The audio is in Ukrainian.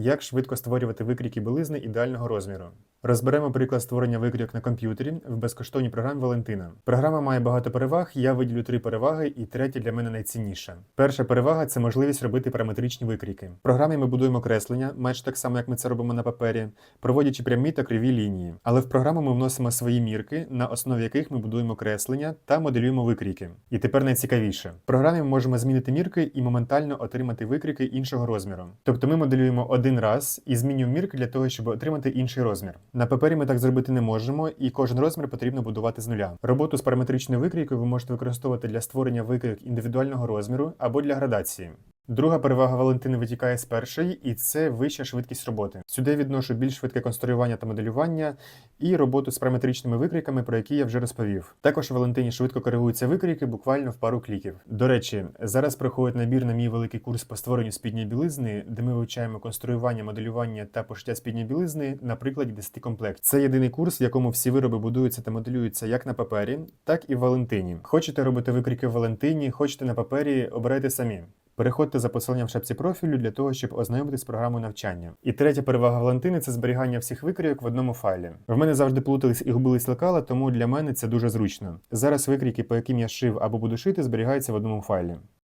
Як швидко створювати викрійки білизни ідеального розміру? Розберемо приклад створення викрійок на комп'ютері в безкоштовній програмі Валентина. Програма має багато переваг, я виділю три переваги, і третя для мене найцінніша. Перша перевага це можливість робити параметричні викрійки. В програмі ми будуємо креслення, майже так само, як ми це робимо на папері, проводячи прямі та криві лінії. Але в програму ми вносимо свої мірки, на основі яких ми будуємо креслення та моделюємо викрійки. І тепер найцікавіше. В програмі ми можемо змінити мірки і моментально отримати викрійки іншого розміру. Тобто ми моделюємо один раз і змінюємо мірки для того, щоб отримати інший розмір. На папері ми так зробити не можемо, і кожен розмір потрібно будувати з нуля. Роботу з параметричною викрійкою ви можете використовувати для створення викрійок індивідуального розміру або для градації. Друга перевага Валентини витікає з першої, і це вища швидкість роботи. Сюди відношу більш швидке конструювання та моделювання і роботу з параметричними викрійками, про які я вже розповів. Також Валентині швидко коригуються викрійки буквально в пару кліків. До речі, зараз проходить набір на мій великий курс по створенню спідньої білизни, де ми вивчаємо конструювання, моделювання та пошиття спідньої білизни на прикладі 10 комплект. Це єдиний курс, в якому всі вироби будуються та моделюються як на папері, так і в Валентині. Хочете робити викрійки в Валентині, хочете на папері, обирайте самі. Переходьте за посиланням в шапці профілю для того, щоб ознайомитись з програмою навчання. І третя перевага Валентини це зберігання всіх викрійок в одному файлі. В мене завжди плутались і губились лекала, тому для мене це дуже зручно. Зараз викрійки, по яким я шив або буду шити, зберігаються в одному файлі.